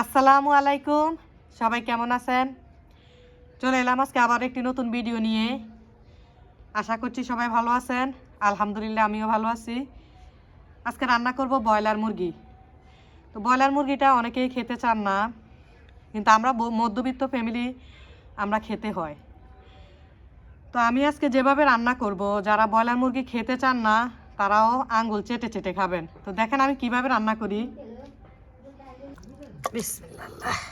আসসালামু আলাইকুম। সবাই কেমন আছেন? চলে এলাম আজকে আবার একটি নতুন ভিডিও নিয়ে। আশা করছি সবাই ভালো আছেন। আলহামদুলিল্লাহ, আমিও ভালো আছি। আজকে রান্না করব ব্রয়লার মুরগি। তো ব্রয়লার মুরগিটা অনেকেই খেতে চান না, কিন্তু আমরা মধ্যবিত্ত ফ্যামিলি আমরা খেতে হয়। তো আমি আজকে যেভাবে রান্না করব, যারা ব্রয়লার মুরগি খেতে চান না, তারাও আঙ্গুল চেটে চেটে খাবেন। তো দেখেন আমি কীভাবে রান্না করি। Bismillah.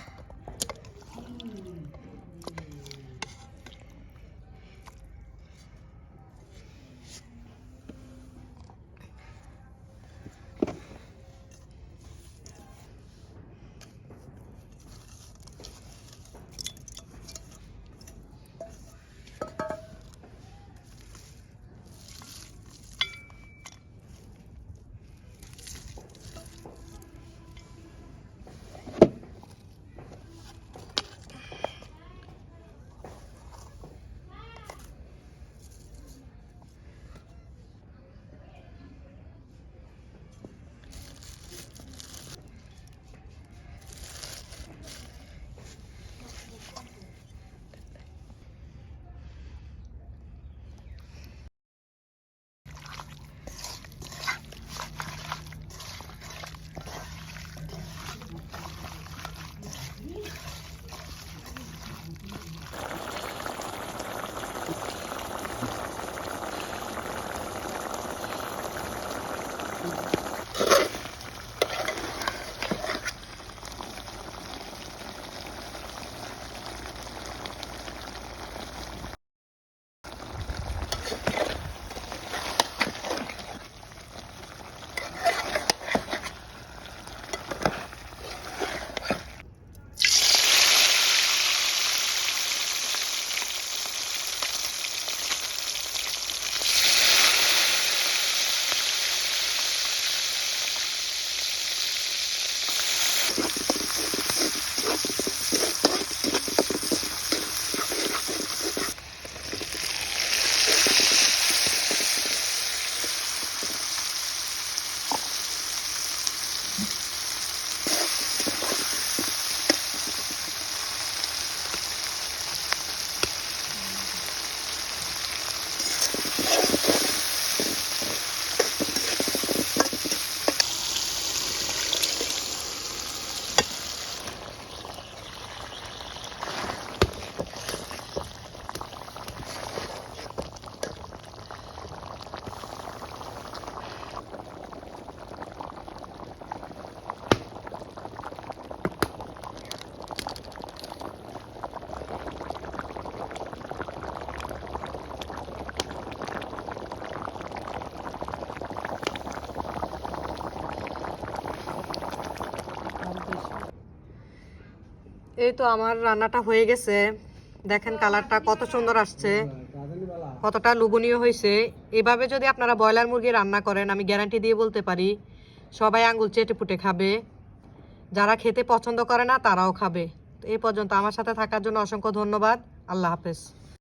এই তো আমার রান্নাটা হয়ে গেছে। দেখেন কালারটা কত সুন্দর আসছে। কতটা লোভনীয় হয়েছে। এভাবে যদি আপনারা ব্রয়লার মুরগি রান্না করেন, আমি গ্যারান্টি দিয়ে বলতে পারি, সবাই আঙ্গুল চেটে পুটে খাবে। যারা খেতে পছন্দ করে না, তারাও খাবে। তো এই পর্যন্ত আমার সাথে থাকার জন্য অসংখ্য ধন্যবাদ। আল্লাহ হাফেজ।